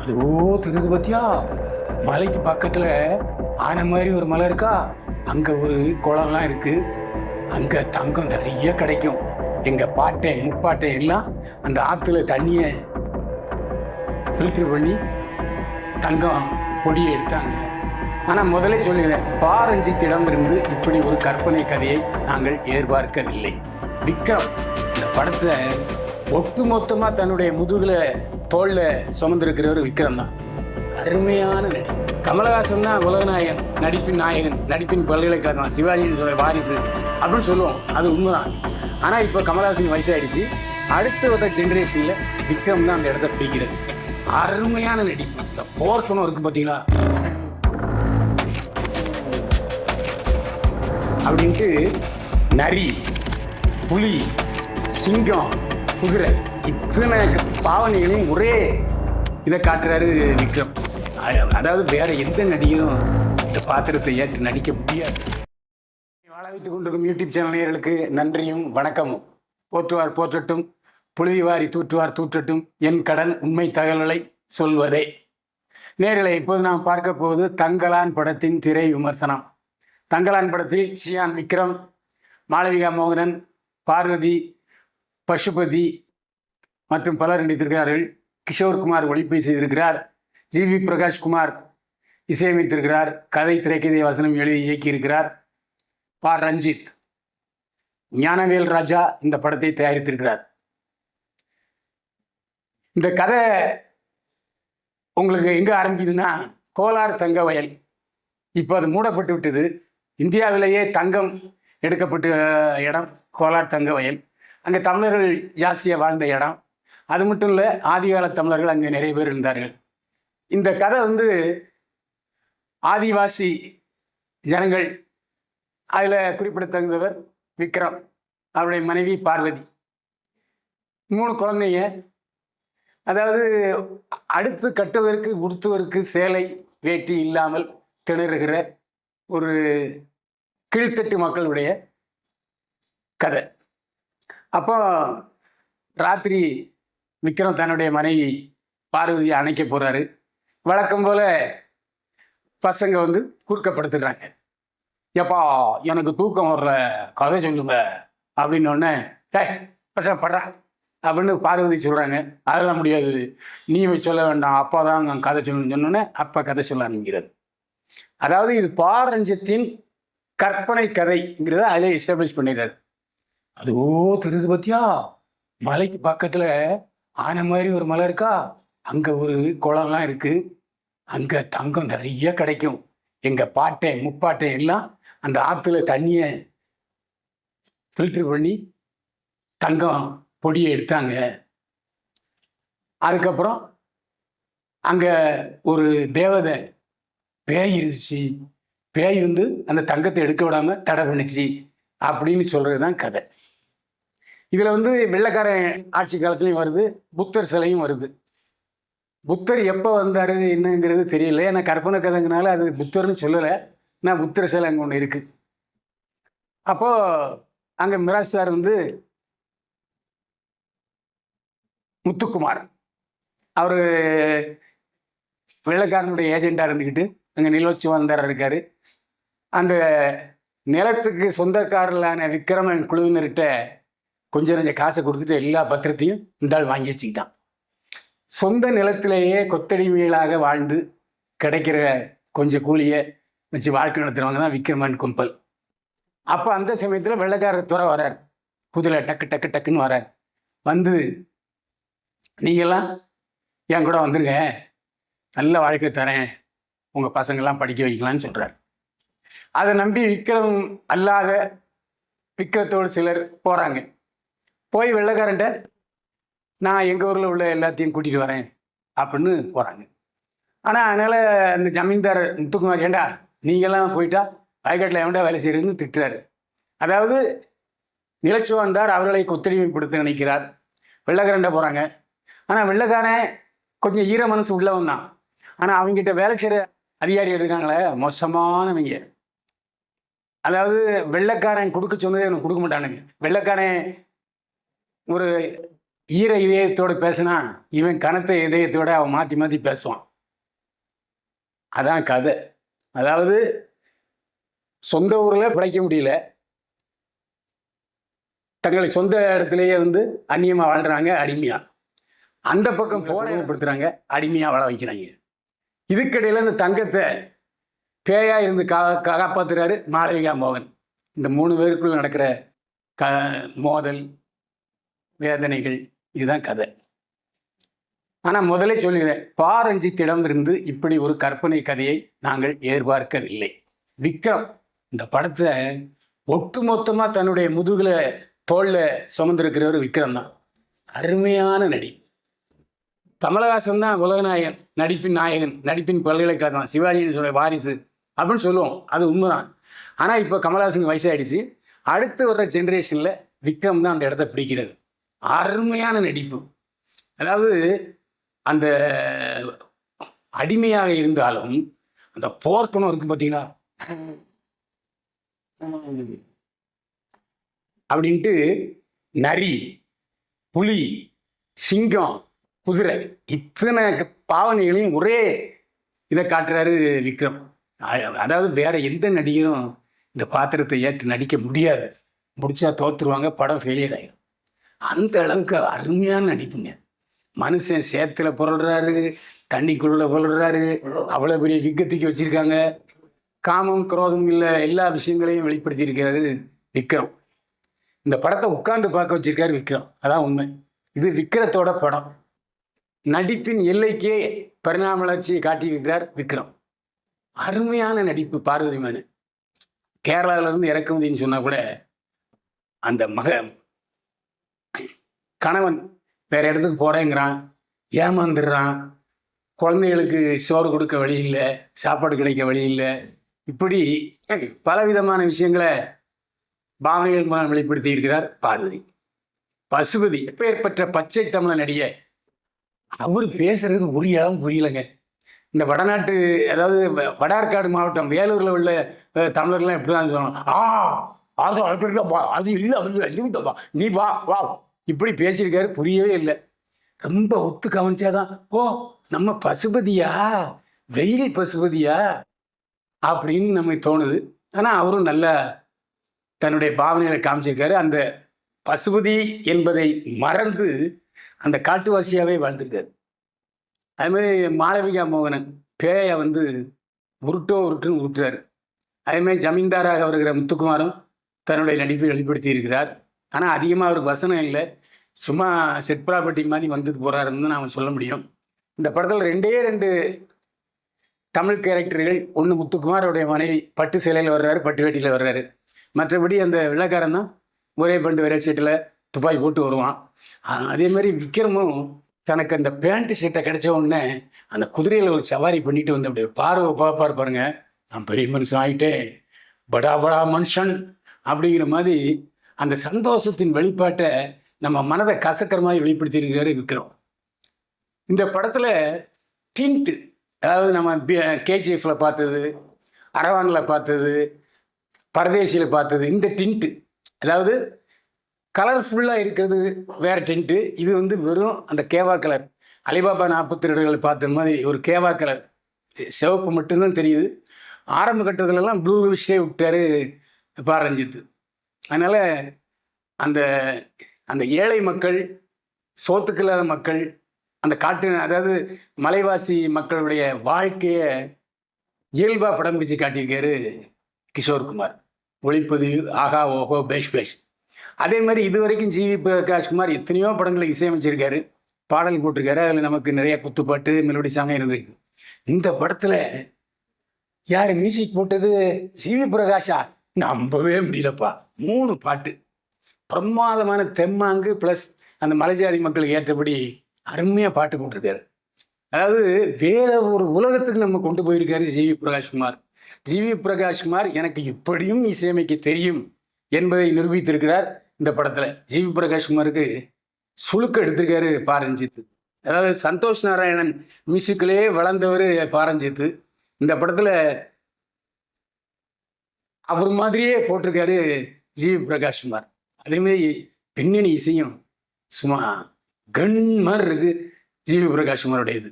அதுவோ தெரியுது பத்தியா? மலைக்கு பக்கத்துல ஆன மாதிரி ஒரு மலை இருக்கா? அங்க ஒரு குளம்லாம் இருக்கு. அங்க தங்கம் நிறைய கிடைக்கும். எங்க பாட்டை முப்பாட்டை எல்லாம் அந்த ஆத்துல தண்ணிய ஃபில்டர் பண்ணி தங்கம் பொடியை எடுத்தாங்க. ஆனா முதல்ல சொல்லுகிறேன் பாரஞ்சித்திடமிருந்து இப்படி ஒரு கற்பனை கதையை நாங்கள் எதிர்பார்க்கவில்லை. விக்ரம் இந்த படத்தை ஒட்டுமொத்தமா தன்னுடைய முதுகுல தோல்ல சுமந்திருக்கிறவர் விக்ரம் தான். அருமையான நடிகர் கமலஹாசன் தான் உலகநாயகன் நடிப்பின் நாயகன் நடிப்பின் பல்கலைக்கழகம் சிவாஜியின் வாரிசு அப்படின்னு சொல்லுவோம். அது உண்மைதான். ஆனா இப்போ கமலஹாசன் வயசாயிடுச்சு. அடுத்த வர ஜென்ரேஷனில் விக்ரம் தான் அந்த இடத்த பிடிக்கிறது. அருமையான நடிப்பு இந்த போர்க்கணும் இருக்கு பார்த்தீங்களா அப்படின்ட்டு நரி புலி சிங்கம் குதிரை. இத்தனை பாவனைகளையும் ஒரே இதை காட்டுறாரு விக்ரம். அதாவது வேற எந்த நடிகரும் இந்த பாத்திரத்தை ஏற்று நடிக்க முடியாது. வாழ வைத்துக் கொண்டிருக்கும் யூடியூப் சேனல் நேயர்களுக்கு நன்றியும் வணக்கமும். போற்றுவார் போற்றட்டும் புழுவி வாரி தூற்றுவார் தூற்றட்டும் என் கடன் உண்மை தகவல்களை சொல்வதே. நேர்களை இப்போது நாம் பார்க்க போவது தங்கலான் படத்தின் திரை விமர்சனம். தங்கலான் படத்தில் ஷியான் விக்ரம் மாளவிகா மோகனன் பார்வதி பசுபதி மற்றும் பலர் நடித்திருக்கிறார்கள் கிஷோர்குமார் ஒளிப்பை செய்திருக்கிறார். ஜி வி பிரகாஷ்குமார் இசையமைத்திருக்கிறார். கதை திரைக்கதை வசனம் எழுதி இயக்கியிருக்கிறார். பா. ரஞ்சித். ஞானவேல் ராஜா இந்த படத்தை தயாரித்திருக்கிறார். இந்த கதை உங்களுக்கு எங்கே ஆரம்பிக்குதுன்னா கோலார் தங்க வயல். இப்போ அது மூடப்பட்டு விட்டது. இந்தியாவிலேயே தங்கம் எடுக்கப்பட்ட இடம் கோலார் தங்க வயல். அங்கே தமிழர்கள் ஜாஸ்தியாக வாழ்ந்த இடம். அது மட்டும் இல்லை ஆதிகால தமிழர்கள் அங்கே நிறைய பேர் இருந்தார்கள். இந்த கதை வந்து ஆதிவாசி ஜனங்கள் அதில் குறிப்பிடத்தகுந்தவர் விக்ரம் அவருடைய மனைவி பார்வதி. மூணு குழந்தைங்க. அதாவது அடுத்து கட்டுவதற்கு உடுத்துவதற்கு சேலை வேட்டி இல்லாமல் திணறுகிற ஒரு கீழ்த்தட்டு மக்களுடைய கதை. அப்போ ராத்திரி விக்ரம் தன்னுடைய மனைவி பார்வதியை அணைக்க போறாரு. வழக்கம் போல பசங்க வந்து குறுக்கப்படுத்துடுறாங்க எப்பா எனக்கு தூக்கம் வர்ற கதை சொல்லுங்க அப்படின்னு உடனே பசங்க படுறா அப்படின்னு பார்வதி சொல்கிறாங்க அதெல்லாம் முடியாது. நீ சொல்ல வேண்டாம் அப்பா தான் கதை சொல்லணும்னு சொன்னோன்னே அப்பா கதை சொல்ல ஆரம்பிக்கிறது அதாவது இது பாரஞ்சத்தின் கற்பனை கதைங்கிறத அதிலே எஸ்டாப்ளிஷ் பண்ணிடுறாரு. அதுவோ தெரியுது பத்தியா? மலைக்கு பக்கத்துல ஆனை மாதிரி ஒரு மலை இருக்கா? அங்க ஒரு குளம்லாம் இருக்கு. அங்க தங்கம் நிறைய கிடைக்கும். எங்க பாட்டை முப்பாட்டை எல்லாம் அந்த ஆத்துல தண்ணிய ஃபில்டர் பண்ணி தங்கம் பொடியை எடுத்தாங்க. அதுக்கப்புறம் அங்க ஒரு தேவதை பேய் இருந்துச்சு. பேய் வந்து அந்த தங்கத்தை எடுக்க விடாம தடை பண்ணிச்சு. அப்படின்னு சொல்கிறது தான் கதை. இதில் வந்து வெள்ளைக்காரன் ஆட்சி காலத்துலேயும் வருது புத்தர் சிலையும் வருது. புத்தர் எப்போ வந்தார் என்னங்கிறது தெரியல. ஏன்னா கற்பனை கதைங்கனால அது புத்தர்னு சொல்லலை. நான் புத்தர் சிலை அங்கே ஒன்று இருக்குது அப்போது அங்கே மிராஜ் சார் வந்து முத்துக்குமார். அவர் வெள்ளைக்காரனுடைய ஏஜெண்டாக இருந்துக்கிட்டு அங்கே நிலவச்சி வந்தார் இருக்கார். அந்த நிலத்துக்கு சொந்தக்காரர்களான விக்ரமன் குழுவினர்கிட்ட கொஞ்சம் கொஞ்சம் காசை கொடுத்துட்டு எல்லா பத்திரத்தையும் இந்த ஆள் வாங்கி வச்சுக்கிட்டான். சொந்த நிலத்திலேயே கொத்தடிமைகளாக வாழ்ந்து கிடைக்கிற கொஞ்சம் கூலியை வச்சு வாழ்க்கை நடத்துகிறவங்க தான் விக்ரமன் கும்பல். அப்போ அந்த சமயத்தில் வெள்ளைக்காரர் துறை வரார். குதிரை டக்கு டக்கு டக்குன்னு வரார். வந்து நீங்கள்லாம் என் கூட வந்துருங்க. நல்ல வாழ்க்கை தரேன். உங்கள் பசங்கள்லாம் படிக்க வைக்கலான்னு சொல்கிறார் அதை நம்பி விக்ரம் அல்லாத விக்ரத்தோடு சிலர் போகிறாங்க போய் வெள்ளைக்காரன்ட்ட நான் எங்கள் ஊரில் உள்ள எல்லாத்தையும் கூட்டிகிட்டு வரேன் அப்படின்னு போகிறாங்க ஆனால் அதனால் அந்த ஜமீன்தார் முத்துக்குமார் ஏண்டா நீங்கள்லாம் போயிட்டா வயக்காட்டில் எவன்டா வேலை செய்கிறதுன்னு திட்டுறாரு. அதாவது நிலச்சுவந்தார் அவர்களை கொத்தடிமைப்படுத்த நினைக்கிறார். வெள்ளக்காரன்ட்ட போகிறாங்க ஆனால் வெள்ளைக்காரன் கொஞ்சம் ஈர மனசு உள்ளவன் தான். ஆனால் அவங்ககிட்ட வேலை செய்கிற அதிகாரி இருக்காங்களே மோசமானவங்க. அதாவது வெள்ளைக்காரன் கொடுக்க சொன்னதே எனக்கு கொடுக்க மாட்டானுங்க. வெள்ளக்காரன் ஒரு ஈர இதயத்தோட பேசினா இவன் கனத்த இதயத்தோட அவன் மாற்றி மாற்றி பேசுவான். அதான் கதை. அதாவது சொந்த ஊரில் பிழைக்க முடியல. தங்களை சொந்த இடத்துலையே வந்து அந்நியமாக வாழ்கிறாங்க அடிமையாக அந்த பக்கம் போராயப்படுத்துகிறாங்க அடிமையாக வாழ வைக்கிறாங்க. இதுக்கிடையில் இந்த தங்கத்தை பேயாக இருந்து கா காப்பாற்றுறாரு மாளவிகா மோகன். இந்த மூணு பேருக்குள்ள நடக்கிற க மோதல் வேதனைகள். இதுதான் கதை. ஆனால் முதலே சொல்லிடுறேன் பாரஞ்சித்திடம் இருந்து இப்படி ஒரு கற்பனை கதையை நாங்கள் எதிர்பார்க்கவில்லை. விக்ரம் இந்த படத்தை ஒட்டுமொத்தமாக தன்னுடைய முதுகில் தோளில் சுமந்திருக்கிறவர் விக்ரம் தான். அருமையான நடி. கமலஹாசன் தான் உலகநாயகன் நடிப்பின் நாயகன் நடிப்பின் பல்கலைக்கழகம் சிவாஜின்னு சொல்ல வாரிசு அப்படின்னு சொல்லுவோம். அது உண்மைதான். ஆனால் இப்போ கமலஹாசன் வயசாயிடுச்சு. அடுத்து வர்ற ஜென்ரேஷனில் விக்ரம் தான் அந்த இடத்த பிடிக்கிறது. அருமையான நடிப்பு. அதாவது அந்த அடிமையாக இருந்தாலும் அந்த போர்க்கணும் இருக்கு பார்த்தீங்களா அப்படின்ட்டு நரி புலி சிங்கம் குதிரை இத்தனை பாவனைகளையும் ஒரே இதை காட்டுறாரு விக்ரம். அதாவது வேற எந்த நடிகரும் இந்த பாத்திரத்தை ஏற்று நடிக்க முடியாது. முடிச்சா தோத்துருவாங்க படம் ஃபெயிலியர் ஆயிடும் அந்த அளவுக்கு அருமையான நடிப்புங்க. மனுஷன் சேத்துல புரள்றாரு தண்ணிக்குள்ள புரள்றாரு அவ்வளோ பெரிய விக்கத்துக்கு வச்சிருக்காங்க. காமம் குரோதம் இல்லை எல்லா விஷயங்களையும் வெளிப்படுத்தியிருக்கிறாரு விக்ரம். இந்த படத்தை உட்காந்து பார்க்க வச்சிருக்காரு விக்ரம். அதான் உண்மை. இது விக்ரத்தோட படம். நடிப்பின் எல்லைக்கே பரிணாம வளர்ச்சியை காட்டியிருக்கிறார் விக்ரம். அருமையான நடிப்பு பார்வதி மேனு கேரளால இறக்குமதின்னு சொன்னால் கூட அந்த மக கணவன் வேற இடத்துக்கு போறேங்கிறான் ஏமாந்துடுறான் குழந்தைகளுக்கு சோறு கொடுக்க வழி இல்லை சாப்பாடு கிடைக்க வழி இல்லை. இப்படி பலவிதமான விஷயங்களை பாவனைகள் மூலம் வெளிப்படுத்தி இருக்கிறார் பார்வதி. பசுபதி எப்பேற்பட்ட பச்சை தமிழ நடிகை. அவர் பேசுறது ஒரு இடம் புரியலைங்க. இந்த வடநாட்டு அதாவது வ- வடார்காடு மாவட்டம் வேலூரில் உள்ள தமிழர்கள்லாம் எப்படி தான் சொல்லுவாங்க ஆ அது அது அது இல்லை அது நீ வா வா. இப்படி பேசியிருக்காரு புரியவே இல்லை. ரொம்ப ஒத்து கவனிச்சாதான் ஓ நம்ம பசுபதியா? வெயில் பசுபதியா? அப்படின்னு நமக்கு தோணுது. ஆனால் அவரும் நல்ல தன்னுடைய பாவனைகளை காமிச்சிருக்காரு. அந்த பசுபதி என்பதை மறந்து அந்த காட்டுவாசியாகவே வாழ்ந்திருக்காரு. அது மாதிரி மாளவிகா மோகனன் பேயை வந்து உருட்டோ உருட்டுன்னு உருட்டுறாரு. அதேமாதிரி ஜமீன்தாராக வருகிற முத்துக்குமாரும் தன்னுடைய நடிப்பை வெளிப்படுத்தி இருக்கிறார் ஆனால் அதிகமாக அவருக்கு வசனம் இல்லை. சும்மா செட் ப்ராப்பர்ட்டி மாதிரி வந்துட்டு போகிறாருன்னு நாம் சொல்ல முடியும். இந்த படத்தில் ரெண்டே ரெண்டு தமிழ் கேரக்டர்கள் ஒன்று முத்துக்குமாரோடைய மனைவி பட்டு சேலையில் வர்றாரு பட்டு வேட்டியில் வர்றாரு. மற்றபடி அந்த விளக்காரன் தான் ஒரே பண்டு ஒரே சீட்டில் துப்பாக்கி போட்டு வருவான். அதேமாதிரி அதே மாதிரி விக்ரமும் தனக்கு அந்த பேண்ட் ஷர்ட்டை கிடைச்ச உடனே அந்த குதிரையில் ஒரு சவாரி பண்ணிட்டு வந்து அப்படி பார்வை பார்ப்பார் பாருங்க. நான் பெரிய மனுஷன் ஆகிட்டேன் படா படா மனுஷன் அப்படிங்கிற மாதிரி அந்த சந்தோஷத்தின் வெளிப்பாட்டை நம்ம மனதை கசக்கிற மாதிரி வெளிப்படுத்தி விக்ரம். இந்த படத்தில் டின்ட்டு அதாவது நம்ம கேஜிஎஃப்ல பார்த்தது அரவானில் பார்த்தது பரதேசியில் பார்த்தது இந்த டின்ட்டு அதாவது கலர்ஃபுல்லாக இருக்கிறது வேற டென்ட்டு இது வந்து வெறும் அந்த கேவா கலர் அலிபாபா நாற்பத்தி ரெண்டுகளை பார்த்த மாதிரி ஒரு கேவா கலர் சிவப்பு மட்டும்தான் தெரியுது. ஆரம்ப கட்டத்துலலாம் ப்ளூ விஷே விட்டாரு பாரஞ்சித்து அதனால் அந்த அந்த ஏழை மக்கள் சோத்துக்கு இல்லாத மக்கள் அந்த காட்டு அதாவது மலைவாசி மக்களுடைய வாழ்க்கையை இயல்பாக படம் பிடிச்சு காட்டியிருக்காரு கிஷோர்குமார் ஒளிப்பதிவு ஆகா ஓஹோ பேஷ் பேஷ். அதே மாதிரி இது வரைக்கும் ஜிவி பிரகாஷ்குமார் எத்தனையோ படங்களை இசையமைச்சிருக்காரு. பாடல் போட்டிருக்காரு. அதில் நமக்கு நிறைய குத்துப்பாட்டு மெலோடி சாங்கம் இருந்திருக்கு. இந்த படத்தில் யார் மியூசிக் போட்டது ஜிவி பிரகாஷா? நம்பவே முடியலப்பா. மூணு பாட்டு. பிரமாதமான தெம்மாங்கு ப்ளஸ் அந்த மலைஜாதி மக்களுக்கு ஏற்றபடி அருமையாக பாட்டு போட்டிருக்காரு. அதாவது வேற ஒரு உலகத்துக்கு நம்ம கொண்டு போயிருக்காரு ஜிவி பிரகாஷ்குமார் ஜிவி பிரகாஷ்குமார் எனக்கு இப்படியும் இசையமைக்க தெரியும் என்பதை நிரூபித்திருக்கிறார் இந்த படத்தில். ஜிவி பிரகாஷ்குமாருக்கு சுழுக்கு எடுத்திருக்காரு பாரஞ்சித்து. அதாவது சந்தோஷ் நாராயணன் மியூசிக்கிலே வளர்ந்தவர் பாரஞ்சித்து. இந்த படத்தில் அவர் மாதிரியே போட்டிருக்காரு ஜிவி பிரகாஷ்குமார் அதேமாதிரி பின்னணி இசையும் சும்மா கன் மாதிரி இருக்கு ஜிவி பிரகாஷ்குமாரோட இது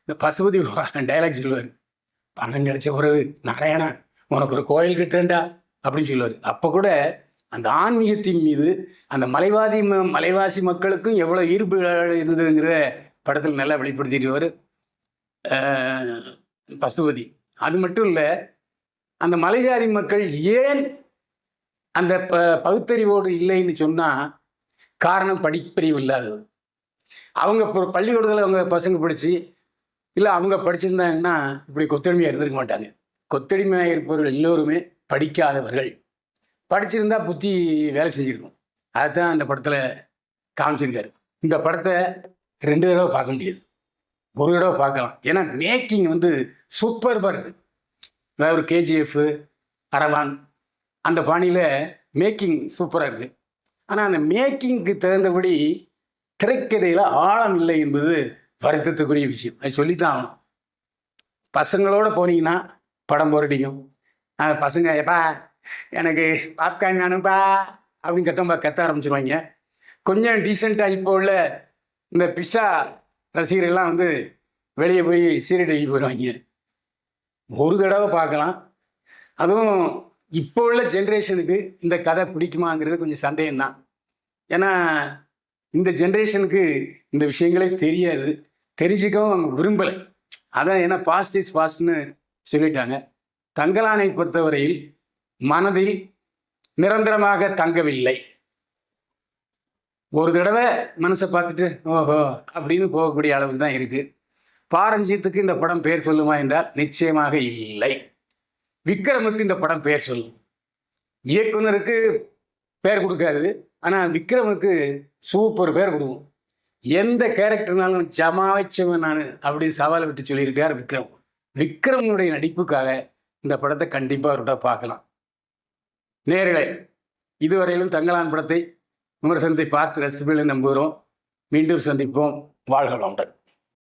இந்த பசுபதி டைலாக் சொல்லுவார் பணம் கிடைச்ச பிறகு நாராயணா உனக்கு ஒரு கோயில் கட்டுறேன்டா அப்படின்னு சொல்லுவார். அப்போ கூட அந்த ஆன்மீகத்தின் மீது அந்த மலைவாதி ம- மலைவாசி மக்களுக்கும் எவ்வளோ ஈர்ப்பு இருந்ததுங்கிற படத்தில் நல்லா வெளிப்படுத்திடுவார் பசுபதி. அது மட்டும் இல்லை அந்த மலைஜாதி மக்கள் ஏன் அந்த ப பகுத்தறிவோடு இல்லைன்னு சொன்னால் காரணம் படிப்பறிவு இல்லாதது. அவங்க பள்ளிக்கூடத்தில் அவங்க பசங்க படித்து இல்லை அவங்க படிச்சிருந்தாங்கன்னா இப்படி கொத்தடிமையாக இருந்திருக்க மாட்டாங்க. கொத்தடிமையாக இருப்பவர்கள் எல்லோருமே படிக்காதவர்கள். படிச்சிருந்தா புத்தி வேலை செஞ்சுருக்கும். அதுதான் அந்த படத்தில் காமிச்சிருக்காரு. இந்த படத்தை ரெண்டு தடவை பார்க்க முடியாது. ஒரு தடவை பார்க்கலாம். ஏன்னா மேக்கிங் வந்து சூப்பர்பாக இருக்குது அதாவது ஒரு கேஜிஎஃப் அரவான் அந்த பாணியில் மேக்கிங் சூப்பராக இருக்குது ஆனால் அந்த மேக்கிங்க்கு தகுந்தபடி திரைக்கதையில் ஆழம் இல்லை என்பது வருத்தத்துக்குரிய விஷயம். அது சொல்லித்தான் ஆகணும். பசங்களோட போனீங்கன்னா படம் போரடிக்கும் பசங்க எப்பா எனக்கு பாப்கார்ன் வேணும்ப்பா அப்படின்னு கத்தம்பா கத்த ஆரம்பிச்சிருவாங்க. கொஞ்சம் டீசெண்டாக இப்போ உள்ள இந்த பிஸ்ஸா ரசிகர்கள்லாம் வந்து வெளியே போய் சீரடி போயிடுவாங்க. ஒரு தடவை பார்க்கலாம். அதுவும் இப்போ உள்ள ஜென்ரேஷனுக்கு இந்த கதை பிடிக்குமாங்கிறது கொஞ்சம் சந்தேகம்தான். ஏன்னா இந்த ஜென்ரேஷனுக்கு இந்த விஷயங்களே தெரியாது. தெரிஞ்சுக்கவும் அவங்க விரும்பலை. அதான் ஏன்னா பாஸ்ட் இஸ் பாஸ்ட்னு சொல்லிட்டாங்க. தங்கலானை பொறுத்தவரையில் மனதில் நிரந்தரமாக தங்கவில்லை. ஒரு தடவை மனசை பார்த்துட்டு ஓஹோ அப்படின்னு போகக்கூடிய அளவுக்கு தான் இருக்குது பாரஞ்சித்துக்கு இந்த படம் பெயர் சொல்லுமா என்றால் நிச்சயமாக இல்லை. விக்ரமுக்கு இந்த படம் பெயர் சொல்லும். இயக்குனருக்கு பெயர் கொடுக்காது. ஆனால் விக்ரமுக்கு சூப்பர் பேர் கொடுக்கும். எந்த கேரக்டர்னாலும் ஜமாவச்சவன் நான் அப்படின்னு சவால் விட்டு சொல்லியிருக்கார் விக்ரம். விக்ரமனுடைய நடிப்புக்காக இந்த படத்தை கண்டிப்பாக அவர்கிட்ட பார்க்கலாம். நேர்களே இதுவரையிலும் தங்கலான் படத்தை விமர்சனத்தை பார்த்து ரசிப்பீர்கள் நம்புகிறோம். மீண்டும் சந்திப்போம். வாழ்க வளமுடன்.